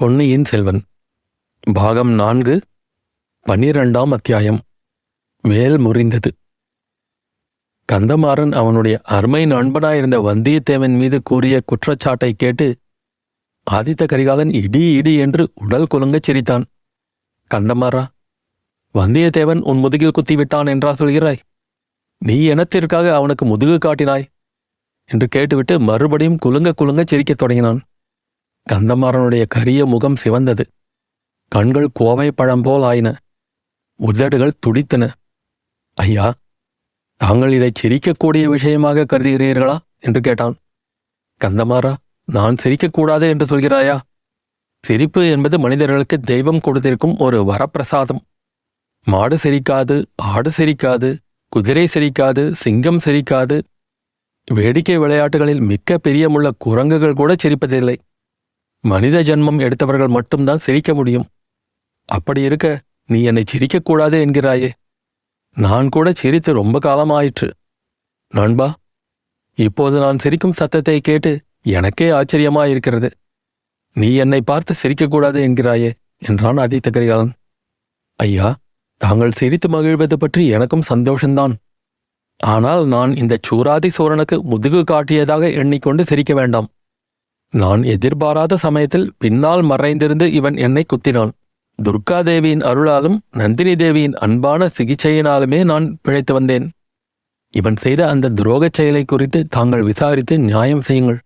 பொன்னியின் செல்வன் பாகம் நான்கு பன்னிரெண்டாம் அத்தியாயம் வேல் முறிந்தது. கந்தமாறன் அவனுடைய அருமை நண்பனாயிருந்த வந்தியத்தேவன் மீது கூறிய குற்றச்சாட்டை கேட்டு ஆதித்த கரிகாலன் இடி இடி என்று உடல் குலுங்கச் சிரித்தான். கந்தமாறா வந்தியத்தேவன் உன் முதுகில் குத்திவிட்டான் என்றா சொல்கிறாய்? நீ எனத்திற்காக அவனுக்கு முதுகு காட்டினாய்? என்று கேட்டுவிட்டு மறுபடியும் குலுங்க குலுங்கச் சிரிக்கத் தொடங்கினான். கந்தமாறனுடைய கரிய முகம் சிவந்தது. கண்கள் கோவை பழம் போல் ஆயின. உதடுகள் துடித்தன. ஐயா தாங்கள் இதை சிரிக்கக்கூடிய விஷயமாக கருதுகிறீர்களா? என்று கேட்டான். கந்தமாறா நான் சிரிக்கக்கூடாது என்று சொல்கிறாயா? சிரிப்பு என்பது மனிதர்களுக்கு தெய்வம் கொடுத்திருக்கும் ஒரு வரப்பிரசாதம். மாடு சிரிக்காது ஆடு சிரிக்காது குதிரை சிரிக்காது சிங்கம் சிரிக்காது. வேடிக்கை விளையாட்டுகளில் மிக்க பிரியமுள்ள குரங்குகள் கூட சிரிப்பதில்லை. மனித ஜென்மம் எடுத்தவர்கள் மட்டும்தான் சிரிக்க முடியும். அப்படி இருக்க நீ என்னை சிரிக்கக்கூடாது என்கிறாயே. நான் கூட சிரித்து ரொம்ப காலமாயிற்று. நண்பா இப்போது நான் சிரிக்கும் சத்தத்தை கேட்டு எனக்கே ஆச்சரியமாயிருக்கிறது. நீ என்னை பார்த்து சிரிக்கக்கூடாது என்கிறாயே என்றான் ஆதித்த கரிகாலன். ஐயா தாங்கள் சிரித்து மகிழ்வது பற்றி எனக்கும் சந்தோஷந்தான். ஆனால் நான் இந்த சூராதி சோரனுக்கு முதுகு காட்டியதாக எண்ணிக்கொண்டு சிரிக்க வேண்டாம். நான் எதிர்பாராத சமயத்தில் பின்னால் மறைந்திருந்து இவன் என்னை குத்தினான். துர்காதேவியின் அருளாலும் நந்தினி தேவியின் அன்பான சிகிச்சையினாலுமே நான் பிழைத்து வந்தேன். இவன் செய்த அந்த துரோகச் செயலை குறித்து தாங்கள் விசாரித்து நியாயம் செய்யுங்கள்.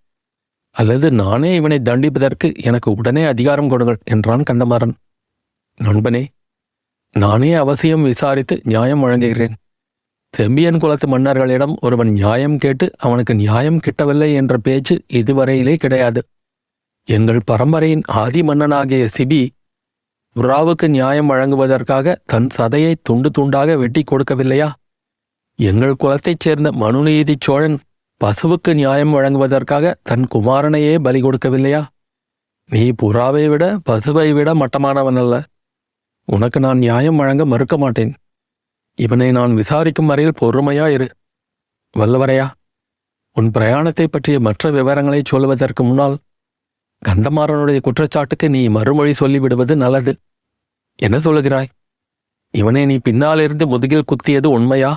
அல்லது நானே இவனை தண்டிப்பதற்கு எனக்கு உடனே அதிகாரம் கொடுங்கள் என்றான் கந்தமாறன். நண்பனே நானே அவசியம் விசாரித்து நியாயம் வழங்குகிறேன். செம்பியன் குலத்து மன்னர்களிடம் ஒருவன் நியாயம் கேட்டு அவனுக்கு நியாயம் கிட்டவில்லை என்ற பேச்சு இதுவரையிலே கிடையாது. எங்கள் பரம்பரையின் ஆதி மன்னனாகிய சிபி புறாவுக்கு நியாயம் வழங்குவதற்காக தன் சதையை துண்டு துண்டாக வெட்டி கொடுக்கவில்லையா? எங்கள் குலத்தைச் சேர்ந்த மனுநீதி சோழன் பசுவுக்கு நியாயம் வழங்குவதற்காக தன் குமாரனையே பலி கொடுக்கவில்லையா? நீ புறாவை விட பசுவை விட மட்டமானவன் அல்ல உனக்கு நான் நியாயம் வழங்க மறுக்க மாட்டேன். இவனை நான் விசாரிக்கும் வரையில் பொறுமையா இரு. வல்லவரையா உன் பிரயாணத்தை பற்றிய மற்ற விவரங்களை சொல்வதற்கு முன்னால் கந்தமாறனுடைய குற்றச்சாட்டுக்கு நீ மறுமொழி சொல்லிவிடுவது நல்லது. என்ன சொல்லுகிறாய்? இவனை நீ பின்னாலிருந்து முதுகில் குத்தியது உண்மையா?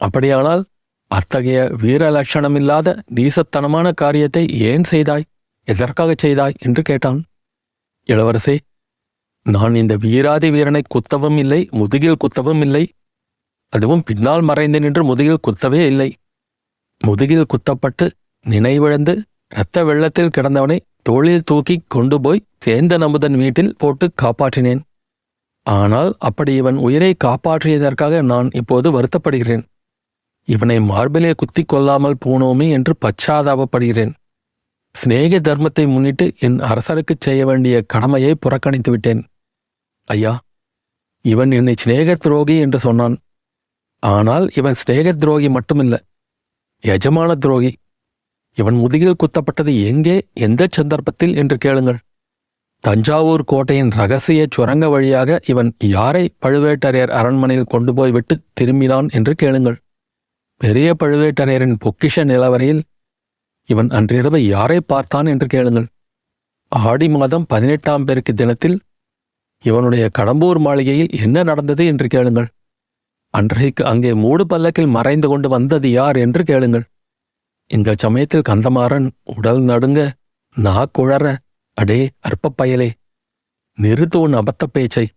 அப்படியானால் அத்தகைய வீர லட்சணமில்லாத நீசத்தனமான காரியத்தை ஏன் செய்தாய்? எதற்காகச் செய்தாய்? என்று கேட்டான். இளவரசே நான் இந்த வீராதி வீரனை குத்தவும் இல்லை முதுகில் குத்தவும் இல்லை அதுவும் பின்னால் மறைந்து நின்று முதுகில் குத்தவே இல்லை. முதுகில் குத்தப்பட்டு நினைவிழந்து இரத்த வெள்ளத்தில் கிடந்தவனை தோளில் தூக்கி கொண்டு போய் சேர்ந்த நமுதன் வீட்டில் போட்டு காப்பாற்றினேன். ஆனால் அப்படி இவன் உயிரை காப்பாற்றியதற்காக நான் இப்போது வருத்தப்படுகிறேன். இவனை மார்பிலே குத்தி கொள்ளாமல் போனோமே என்று பச்சாதாபப்படுகிறேன். சிநேக தர்மத்தை முன்னிட்டு என் அரசருக்குச் செய்ய வேண்டிய கடமையை புறக்கணித்து விட்டேன் ஐயா இவன் என்னை சிநேக துரோகி என்று சொன்னான். ஆனால் இவன் சிநேக துரோகி மட்டுமில்லை. எஜமான துரோகி. இவன் முதுகில் குத்தப்பட்டது எங்கே எந்த சந்தர்ப்பத்தில் என்று கேளுங்கள். தஞ்சாவூர் கோட்டையின் ரகசிய சுரங்க வழியாக இவன் யாரை பழுவேட்டரையர் அரண்மனையில் கொண்டு போய்விட்டு திரும்பினான் என்று கேளுங்கள். பெரிய பழுவேட்டரையரின் பொக்கிஷ நிலவரையில் இவன் அன்றிரவு யாரை பார்த்தான் என்று கேளுங்கள். ஆடி மாதம் பதினெட்டாம் பெருக்கு தினத்தில் இவனுடைய கடம்பூர் மாளிகையில் என்ன நடந்தது என்று கேளுங்கள். அன்றைக்கு அங்கே மூடு பல்லக்கில் மறைந்து கொண்டு வந்தது யார் என்று கேளுங்கள். இந்த சமயத்தில் கந்தமாறன் உடல் நடுங்க நா குழற அடே அற்பப் பயலே நிறுத்து உன் அபத்தப் பேச்சை.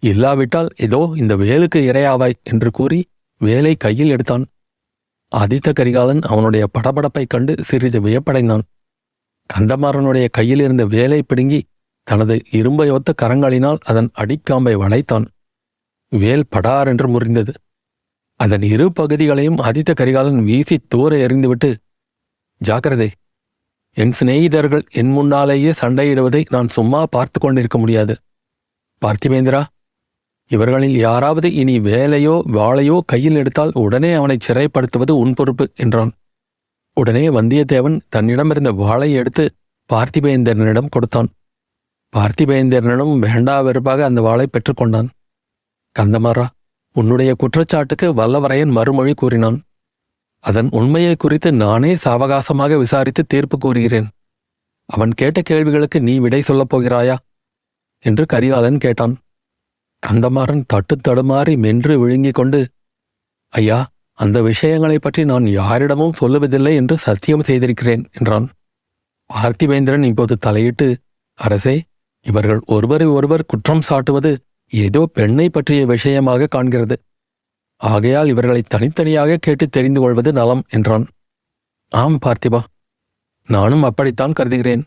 இல்லாவிட்டால் இதோ இந்த வேலுக்கு இரையாவாய் என்று கூறி வேலை கையில் எடுத்தான். ஆதித்த கரிகாலன் அவனுடைய படபடப்பைக் கண்டு சிறிது வியப்படைந்தான். கந்தமாறனுடைய கையில் இருந்த வேலை பிடுங்கி தனது இரும்பையொத்த கரங்களினால் அதன் அடிக்காம்பை வளைத்தான். வேல் படார் என்று முறிந்தது. அதன் இரு பகுதிகளையும் ஆதித்த கரிகாலன் வீசி தூர எறிந்துவிட்டு ஜாக்கிரதை என் சிநேகிதர்கள் என் முன்னாலேயே சண்டையிடுவதை நான் சும்மா பார்த்து கொண்டிருக்க முடியாது. பார்த்திபேந்திரா இவர்களில் யாராவது இனி வேலையோ வாளையோ கையில் எடுத்தால் உடனே அவனை சிறைப்படுத்துவது உன் பொறுப்பு என்றான். உடனே வந்தியத்தேவன் தன்னிடமிருந்த வாளை எடுத்து பார்த்திபேந்திரனிடம் கொடுத்தான். பார்த்திபேந்திரனிடம் வேண்டா வெறுப்பாக அந்த வாளை பெற்றுக்கொண்டான் கந்தமாரா உன்னுடைய குற்றச்சாட்டுக்கு வல்லவரையன் மறுமொழி கூறினான். அதன் உண்மையை குறித்து நானே சாவகாசமாக விசாரித்து தீர்ப்பு கூறுகிறேன். அவன் கேட்ட கேள்விகளுக்கு நீ விடை சொல்லப் போகிறாயா? என்று கரிகாலன் கேட்டான். கந்தமாறன் தட்டு தடுமாறி மென்று விழுங்கிக் கொண்டு ஐயா அந்த விஷயங்களைப் பற்றி நான் யாரிடமும் சொல்லுவதில்லை என்று சத்தியம் செய்திருக்கிறேன் என்றான். பார்த்திவேந்திரன் இப்போது தலையிட்டு அரசே இவர்கள் ஒருவரை ஒருவர் குற்றம் சாட்டுவது ஏதோ பெண்ணை பற்றிய விஷயமாக காண்கிறது. ஆகையால் இவர்களை தனித்தனியாக கேட்டு தெரிந்து கொள்வது நலம் என்றான். ஆம் பார்த்திபா நானும் அப்படித்தான் கருதுகிறேன்.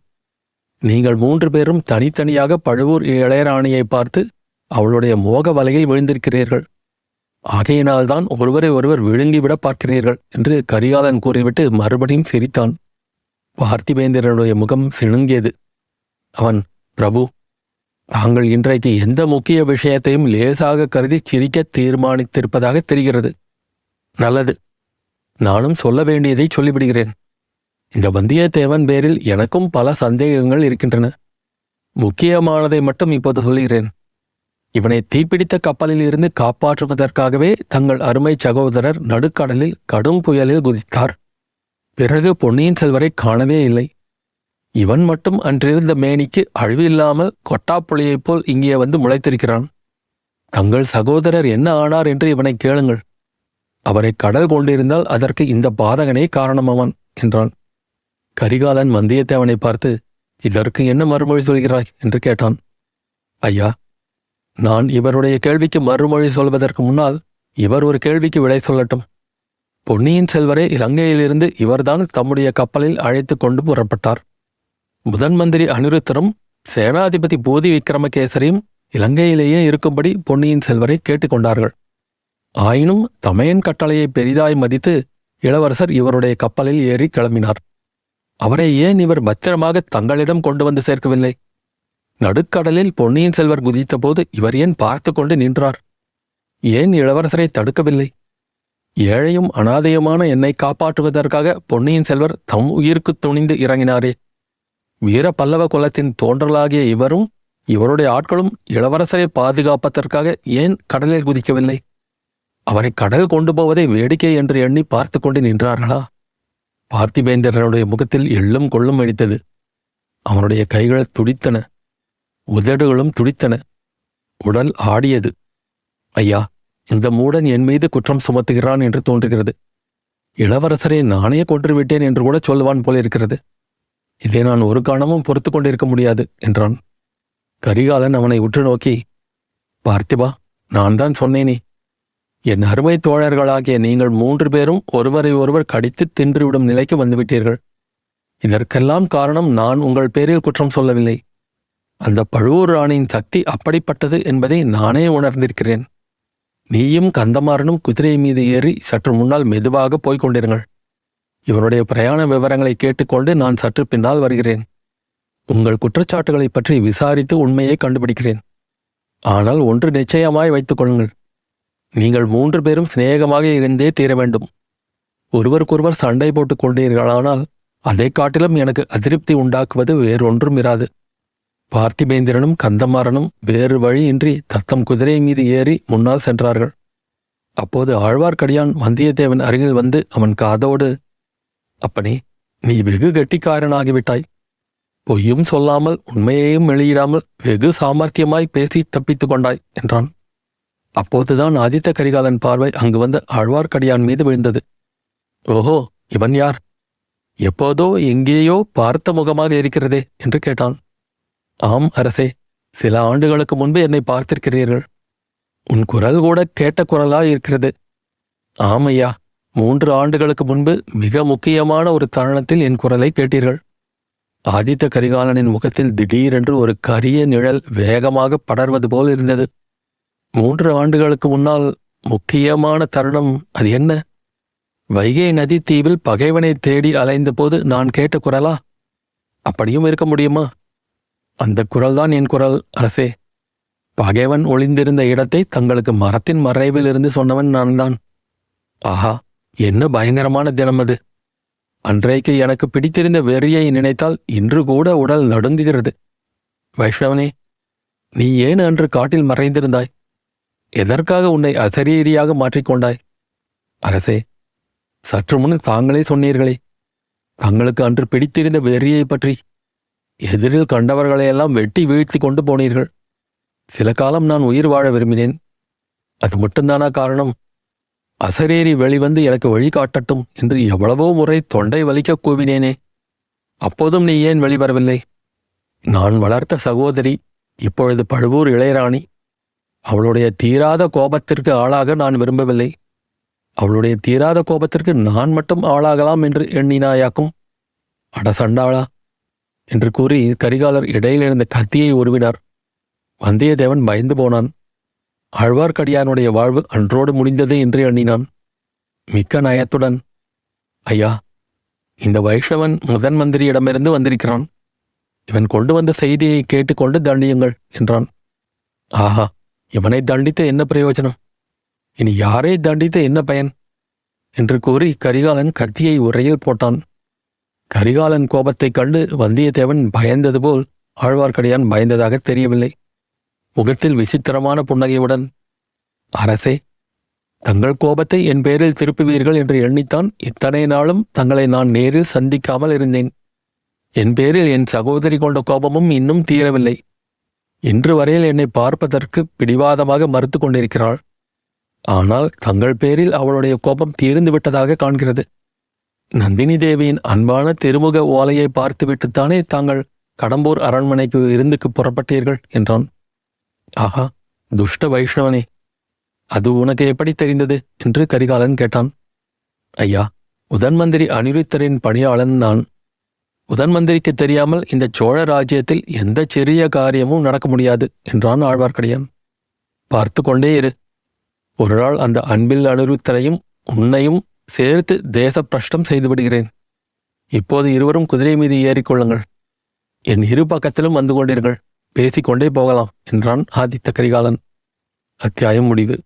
நீங்கள் மூன்று பேரும் தனித்தனியாக பழுவூர் இளையராணியை பார்த்து அவளுடைய மோக வலையில் விழுந்திருக்கிறீர்கள். ஆகையினால்தான் ஒருவரை ஒருவர் விழுங்கிவிட பார்க்கிறீர்கள் என்று கரிகாலன் கூறிவிட்டு மறுபடியும் சிரித்தான். பார்த்திபேந்திரனுடைய முகம் சிணுங்கியது அவன் பிரபு தாங்கள் இன்றைக்கு எந்த முக்கிய விஷயத்தையும் லேசாக கருதி சிரிக்க தீர்மானித்திருப்பதாக தெரிகிறது. நல்லது. நானும் சொல்ல வேண்டியதை சொல்லிவிடுகிறேன். இந்த வந்தியத்தேவன் பேரில் எனக்கும் பல சந்தேகங்கள் இருக்கின்றன. முக்கியமானதை மட்டும் இப்போது சொல்கிறேன் இவனை தீப்பிடித்த கப்பலில் இருந்து காப்பாற்றுவதற்காகவே தங்கள் அருமை சகோதரர் நடுக்கடலில் கடும் புயலில் குதித்தார். பிறகு பொன்னியின் செல்வரை காணவே இல்லை. இவன் மட்டும் அன்றிருந்த மேனிக்கு அழிவில்லாமல் கொட்டாப்புளியைப் போல் இங்கே வந்து முளைத்திருக்கிறான். தங்கள் சகோதரர் என்ன ஆனார் என்று இவனை கேளுங்கள். அவரை கடல் கொண்டிருந்தால் அதற்கு இந்த பாதகனே காரணமாவான் என்றான். கரிகாலன் வந்தியத்தேவனை பார்த்து இதற்கு என்ன மறுமொழி சொல்கிறாய்? என்று கேட்டான். ஐயா நான் இவருடைய கேள்விக்கு மறுமொழி சொல்வதற்கு முன்னால் இவர் ஒரு கேள்விக்கு விடை சொல்லட்டும். பொன்னியின் செல்வரை இலங்கையிலிருந்து இவர்தான் தம்முடைய கப்பலில் அழைத்து கொண்டு புறப்பட்டார். முதன் மந்திரி அனிருத்தரும் சேனாதிபதி போதி விக்ரமகேசரியும் இலங்கையிலேயே இருக்கும்படி பொன்னியின் செல்வரை கேட்டுக்கொண்டார்கள் ஆயினும் தமையன் கட்டளையை பெரிதாய் மதித்து இளவரசர் இவருடைய கப்பலில் ஏறி கிளம்பினார். அவரை ஏன் இவர் பத்திரமாக தங்களிடம் கொண்டு வந்து சேர்க்கவில்லை? நடுக்கடலில் பொன்னியின் செல்வர் குதித்தபோது இவர் ஏன் பார்த்து கொண்டு நின்றார்? ஏன் இளவரசரை தடுக்கவில்லை? ஏழையும் அனாதையுமான என்னை காப்பாற்றுவதற்காக பொன்னியின் செல்வர் தம் உயிருக்கு துணிந்து இறங்கினாரே. வீர பல்லவ குலத்தின் தோன்றலாகிய இவரும் இவருடைய ஆட்களும் இளவரசரை பாதுகாப்பதற்காக ஏன் கடலில் குதிக்கவில்லை? அவரை கடல் கொண்டு போவதை வேடிக்கை என்று எண்ணி பார்த்து கொண்டு நின்றார்களா? பார்த்திபேந்திரனுடைய முகத்தில் எள்ளும் கொள்ளும் வெடித்தது. அவனுடைய கைகள் துடித்தன. உதடுகளும் துடித்தன. உடல் ஆடியது. ஐயா இந்த மூடன் என் மீது குற்றம் சுமத்துகிறான் என்று தோன்றுகிறது. இளவரசரை நானே கொன்றுவிட்டேன் என்று கூட சொல்லுவான் போலிருக்கிறது. இதை நான் ஒரு காலமும் பொறுத்து கொண்டிருக்க முடியாது என்றான். கரிகாலன் அவனை உற்று நோக்கி பார்த்திபா நான் தான் சொன்னேனே. என் அருமை தோழர்களாகிய நீங்கள் மூன்று பேரும் ஒருவரை ஒருவர் கடித்து தின்றுவிடும் நிலைக்கு வந்துவிட்டீர்கள். இதற்கெல்லாம் காரணம் நான் உங்கள் பேரில் குற்றம் சொல்லவில்லை. அந்த பழுவூர் ராணியின் சக்தி அப்படிப்பட்டது என்பதை நானே உணர்ந்திருக்கிறேன். நீயும் கந்தமாறனும் குதிரை மீது ஏறி சற்று முன்னால் மெதுவாக போய்க் கொண்டிருங்கள். இவனுடைய பிரயாண விவரங்களை கேட்டுக்கொண்டு நான் சற்று பின்னால் வருகிறேன். உங்கள் குற்றச்சாட்டுகளைப் பற்றி விசாரித்து உண்மையை கண்டுபிடிக்கிறேன். ஆனால் ஒன்று நிச்சயமாய் வைத்துக் கொள்ளுங்கள். நீங்கள் மூன்று பேரும் சிநேகமாக இருந்தே தீர வேண்டும். ஒருவருக்கொருவர் சண்டை போட்டுக் கொண்டீர்களானால் அதைக் காட்டிலும் எனக்கு அதிருப்தி உண்டாக்குவது வேறொன்றும் இராது பார்த்திபேந்திரனும் கந்தமாறனும் வேறு வழியின்றி தத்தம் குதிரை மீது ஏறி முன்னால் சென்றார்கள். அப்போது ஆழ்வார்க்கடியான் வந்தியத்தேவன் அருகில் வந்து அவன் காதோடு அப்பனே நீ வெகு கெட்டிக்காரனாகிவிட்டாய். பொய்யும் சொல்லாமல் உண்மையையும் வெளியிடாமல் வெகு சாமர்த்தியமாய் பேசி தப்பித்துக் கொண்டாய் என்றான். அப்போதுதான் ஆதித்த கரிகாலன் பார்வை அங்கு வந்த ஆழ்வார்க்கடியான் மீது விழுந்தது. ஓஹோ இவன் யார்? எப்போதோ எங்கேயோ பார்த்த முகமாக இருக்கிறதே என்று கேட்டான். ஆம் அரசே சில ஆண்டுகளுக்கு முன்பு என்னை பார்த்திருக்கிறீர்கள். உன் குரல் கூட கேட்ட குரலாய் இருக்கிறது. ஆம் ஐயா மூன்று ஆண்டுகளுக்கு முன்பு மிக முக்கியமான ஒரு தருணத்தில் என் குரலை கேட்டீர்கள். ஆதித்த கரிகாலனின் முகத்தில் திடீரென்று ஒரு கரிய நிழல் வேகமாக படர்வது போல் இருந்தது. மூன்று ஆண்டுகளுக்கு முன்னால் முக்கியமான தருணம் அது என்ன? வைகை நதி தீவில் பகைவனை தேடி அலைந்தபோது நான் கேட்ட குரலா? அப்படியும் இருக்க முடியுமா? அந்த குரல்தான் என் குரல் அரசே. பகைவன் ஒளிந்திருந்த இடத்தை தங்களுக்கு மரத்தின் மறைவிலிருந்து சொன்னவன் நான்தான். ஆஹா என்ன பயங்கரமான தினம் அது? அன்றைக்கு எனக்கு பிடித்திருந்த வெறியை நினைத்தால் இன்று கூட உடல் நடுங்குகிறது. வைஷ்ணவனே நீ ஏன் அன்று காட்டில் மறைந்திருந்தாய்? எதற்காக உன்னை அசரீரியாக மாற்றிக்கொண்டாய் அரசே சற்று முன் தாங்களே சொன்னீர்களே தங்களுக்கு அன்று பிடித்திருந்த வெறியை பற்றி எதிரில் கண்டவர்களையெல்லாம் வெட்டி வீழ்த்தி கொண்டு போனீர்கள். சில காலம் நான் உயிர் வாழ விரும்பினேன். அது மட்டும்தானா காரணம்? அசரேறி வெளிவந்து எனக்கு வழிகாட்டட்டும் என்று எவ்வளவோ முறை தொண்டை வலிக்க கூவினேனே. அப்போதும் நீ ஏன் வெளிவரவில்லை? நான் வளர்த்த சகோதரி இப்பொழுது பழுவூர் இளையராணி. அவளுடைய தீராத கோபத்திற்கு ஆளாக நான் விரும்பவில்லை. அவளுடைய தீராத கோபத்திற்கு நான் மட்டும் ஆளாகலாம் என்று எண்ணினாயாக்கும். அட சண்டாளா! என்று கூறி கரிகாலர் இடையிலிருந்த கத்தியை உருவினார். வந்தியத்தேவன் பயந்து போனான். ஆழ்வார்க்கடியானுடைய வாழ்வு அன்றோடு முடிந்தது என்று எண்ணினான். மிக்க நயத்துடன் ஐயா இந்த வைஷ்ணவன் முதன் மந்திரியிடமிருந்து வந்திருக்கிறான். இவன் கொண்டு வந்த செய்தியை கேட்டுக்கொண்டு தண்டியுங்கள் என்றான். ஆஹா இவனை தண்டித்து என்ன பிரயோஜனம்? இனி யாரை தண்டித்து என்ன பயன்? என்று கூறி கரிகாலன் கத்தியை உரையில் போட்டான். கரிகாலன் கோபத்தைக் கண்டு வந்தியத்தேவன் பயந்தது போல் ஆழ்வார்க்கடியான் பயந்ததாக தெரியவில்லை. முகத்தில் விசித்திரமான புன்னகையுடன் அரசே தங்கள் கோபத்தை என் பேரில் திருப்புவீர்கள் என்று எண்ணித்தான் இத்தனை நாளும் தங்களை நான் நேரில் சந்திக்காமல் இருந்தேன். என் பேரில் என் சகோதரி கொண்ட கோபமும் இன்னும் தீரவில்லை. இன்று வரையில் என்னை பார்ப்பதற்கு பிடிவாதமாக மறுத்து கொண்டிருக்கிறாள். ஆனால் தங்கள் பேரில் அவளுடைய கோபம் தீர்ந்து விட்டதாக காண்கிறது. நந்தினி தேவியின் அன்பான திருமுக ஓலையை பார்த்துவிட்டுத்தானே தாங்கள் கடம்பூர் அரண்மனைக்கு விருந்துக்கு புறப்பட்டீர்கள் என்றான். ஆஹா துஷ்ட வைஷ்ணவனே. அது உனக்கு எப்படி தெரிந்தது? என்று கரிகாலன் கேட்டான். ஐயா உதன்மந்திரி அனிருத்தரின் பணியாளன் நான். உதன்மந்திரிக்கு தெரியாமல் இந்த சோழ ராஜ்யத்தில் எந்த சிறிய காரியமும் நடக்க முடியாது என்றான் ஆழ்வார்க்கடியான். பார்த்து கொண்டே இரு. ஒரு நாள் அந்த அன்பில் அனிருத்தரையும் உன்னையும் சேர்த்து தேச பிரஷ்டம் செய்து விடுகிறேன். இப்போது இருவரும் குதிரை மீது ஏறிக்கொள்ளுங்கள். என் இரு பக்கத்திலும் வந்து கொண்டீர்கள். பேசிக்கொண்டே போகலாம் என்றான் ஆதித்த கரிகாலன். அத்தியாயம் முடிவு.